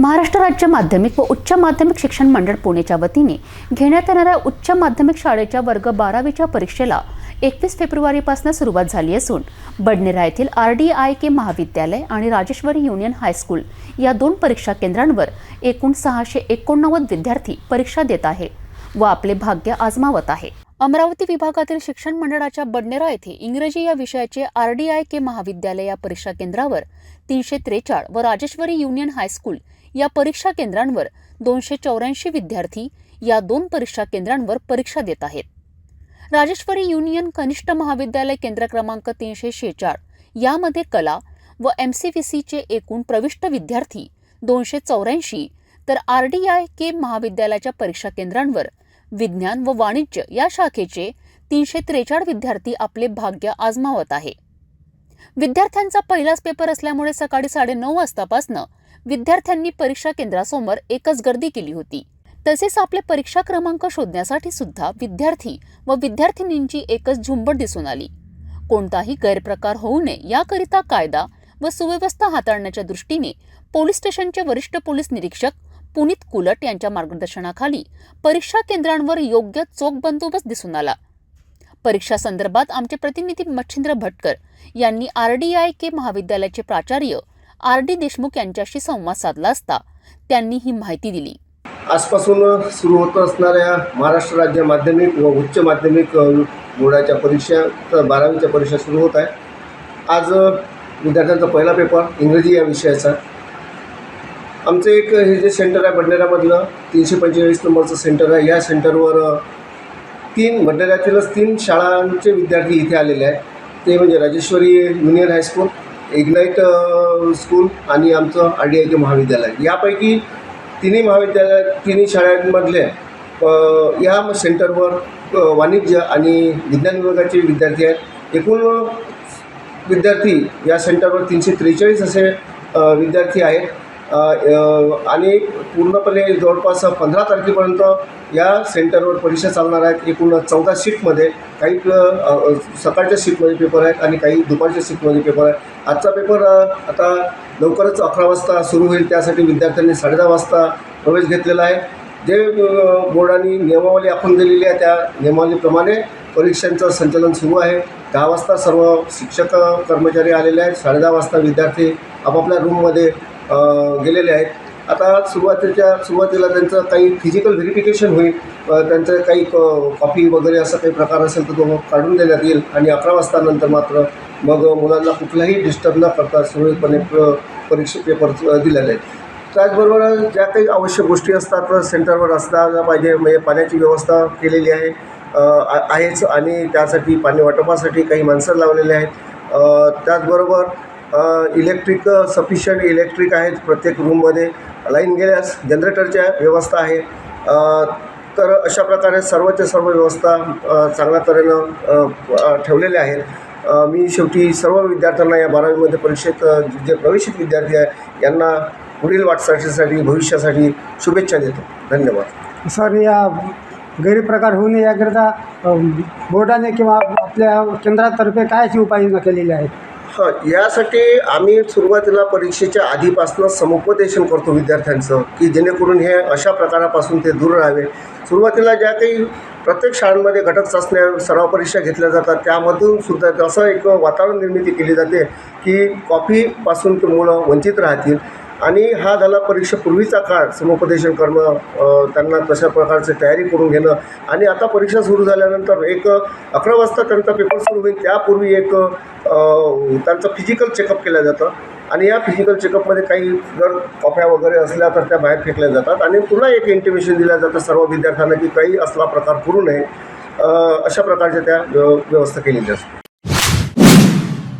महाराष्ट्र राज्य माध्यमिक व उच्च माध्यमिक शिक्षण मंडळ पुणेच्या वतीने घेण्यात येणाऱ्या उच्च माध्यमिक शाळेच्या वर्ग बारावीच्या परीक्षेला एकवीस फेब्रुवारीपासून सुरुवात झाली असून बडनेरा येथील आर डी आय के महाविद्यालय आणि राजेश्वरी युनियन हायस्कूल या दोन परीक्षा केंद्रांवर एकूण सहाशे एकोणनव्वद विद्यार्थी परीक्षा देत आहे व आपले भाग्य आजमावत आहे. अमरावती विभागातील शिक्षण मंडळाच्या बडनेरा येथे इंग्रजी या विषयाचे आर डी आय के महाविद्यालय या परीक्षा केंद्रावर तीनशे त्रेचाळ व राजेश्वरी युनियन हायस्कूल या परीक्षा केंद्रांवर दोनशे चौऱ्याऐंशी विद्यार्थी या दोन परीक्षा केंद्रांवर परीक्षा देत आहेत. राजेश्वरी युनियन कनिष्ठ महाविद्यालय केंद्र क्रमांक तीनशे शेचाळ यामध्ये कला व एम सी व्ही सीचे एकूण प्रविष्ट विद्यार्थी दोनशे चौऱ्याऐंशी तर आर डी आय के महाविद्यालयाच्या परीक्षा केंद्रांवर विज्ञान व वाणिज्य या शाखेचे तीनशे त्रेचाळ विद्यार्थी आपले भाग्य आजमावत आहे. विद्यार्थ्यांचा पहिलाच पेपर असल्यामुळे सकाळी साडेनऊ वाजतापासनं विद्यार्थ्यांनी परीक्षा केंद्रासमोर एकच गर्दी केली होती. तसेच आपले परीक्षा क्रमांक शोधण्यासाठी सुद्धा विद्यार्थी व विद्यार्थिनींची एकच झुंबड दिसून आली. कोणताही गैरप्रकार होऊ नये याकरिता कायदा व सुव्यवस्था हाताळण्याच्या दृष्टीने पोलीस स्टेशनचे वरिष्ठ पोलीस निरीक्षक पुनीत कुलट यांच्या मार्गदर्शनाखाली परीक्षा केंद्रांवर योग्य चोख बंदोबस्त दिसून आला. परीक्षा संदर्भात आमचे प्रतिनिधी मच्छिंद्र भटकर यांनी आर डी आय के महाविद्यालयाचे प्राचार्य आर डी देशमुख यांच्याशी संवाद साधला असता त्यांनी ही माहिती दिली. आजपासून सुरू होत असणाऱ्या महाराष्ट्र राज्य माध्यमिक व उच्च माध्यमिक बोर्डाच्या परीक्षा तर बारावीच्या परीक्षा सुरू होत आहे आज विद्यार्थ्यांचा पहिला पेपर इंग्रजी या विषयाचा. आमचं एक हे जे सेंटर आहे बडनेरामधलं तीनशे पंचेचाळीस नंबरचं सेंटर आहे. या सेंटरवर तीन भंडाऱ्यातीलच तीन शाळांचे विद्यार्थी इथे आलेले आहेत. ते म्हणजे Rajeshwari junior high school ignite school आणि आमचं आर डी आय के महाविद्यालय. यापैकी तिन्ही महाविद्यालय तिन्ही शाळांमधले या सेंटरवर वाणिज्य आणि विज्ञान विभागाचे विद्यार्थी आहेत. एकूण विद्यार्थी या सेंटरवर तीनशे त्रेचाळीस असे विद्यार्थी आहेत. आणि पूर्णपणे जवळपास पंधरा तारखेपर्यंत या सेंटरवर परीक्षा चालणार आहेत. एकूण चौदा शिफ्टमध्ये काही सकाळच्या शिफ्टमध्ये पेपर आहेत आणि काही दुपारच्या शिफ्टमध्ये पेपर आहेत. आजचा पेपर आता लवकरच अकरा वाजता सुरू होईल. त्यासाठी विद्यार्थ्यांनी साडेदहा वाजता प्रवेश घेतलेला आहे. जे बोर्डाने नियमावली आखून दिलेली आहे त्या नियमावलीप्रमाणे परीक्षांचं संचालन सुरू आहे. दहा वाजता सर्व शिक्षक कर्मचारी आलेले आहेत. साडेदहा वाजता विद्यार्थी आपापल्या रूममध्ये गेलेले आहेत. आता सुरुवातीच्या सुरुवातीला त्यांचं काही फिजिकल व्हेरिफिकेशन होईल. त्यांचं काही क कॉपी वगैरे असं काही प्रकार असेल तर तो काढून देण्यात येईल. आणि अकरा वाजतानंतर मात्र मग मुलांना कुठलाही डिस्टर्ब न करता सुरळीतपणे प्र- परीक्षा पेपर दिलेले आहेत. त्याचबरोबर ज्या काही आवश्यक गोष्टी असतात सेंटरवर असल्या पाहिजे. म्हणजे पाण्याची व्यवस्था केलेली आहे. आहेच. आणि त्यासाठी पाणी वाटपासाठी काही माणसं लावलेले आहेत. त्याचबरोबर इलेक्ट्रिक सफिशियंट इलेक्ट्रिक आहेत प्रत्येक रूममध्ये लाईन गेल्यास जनरेटरच्या व्यवस्था आहे. तर अशा प्रकारे सर्वच्या सर्व व्यवस्था चांगल्या तऱ्हेनं ठेवलेल्या आहेत. मी शेवटी सर्व विद्यार्थ्यांना या बारावीमध्ये परीक्षेत जे प्रवेशित विद्यार्थी आहे यांना पुढील वाटचालीसाठी भविष्यासाठी शुभेच्छा देतो. धन्यवाद. सर या गैरप्रकार होऊ नये याकरिता बोर्डाने किंवा आपल्या केंद्रातर्फे काय अशी उपाययोजना केलेली आहेत हां यासाठी आम्ही सुरुवातीला परीक्षेच्या आधीपासून समुपदेशन करतो विद्यार्थ्यांचं की जेणेकरून हे अशा प्रकारापासून ते दूर राहावे. सुरुवातीला ज्या काही प्रत्येक शाळांमध्ये घटक चाचण्या सराव परीक्षा घेतल्या जातात त्यामधून सुद्धा असं एक वातावरण निर्मिती केली जाते की कॉफीपासून ते मुलं वंचित राहतील. आणि हा झाला परीक्षेपूर्वीचा काळ. समुपदेशन करणं त्यांना तशा प्रकारची तयारी करून घेणं आणि आता परीक्षा सुरू झाल्यानंतर एक अकरा वाजता त्यांचा पेपर सुरू होईल. त्यापूर्वी एक त्यांचं फिजिकल चेकअप केलं जातं. आणि या फिजिकल चेकअपमध्ये काही जर कॉफ्या वगैरे असल्या तर त्या बाहेर फेकल्या जातात. आणि पुन्हा एक इंटिमेशन दिलं जातं सर्व विद्यार्थ्यांना की काही असला प्रकार करू नये. अशा प्रकारच्या त्या व्यव व्यवस्था केलेली असते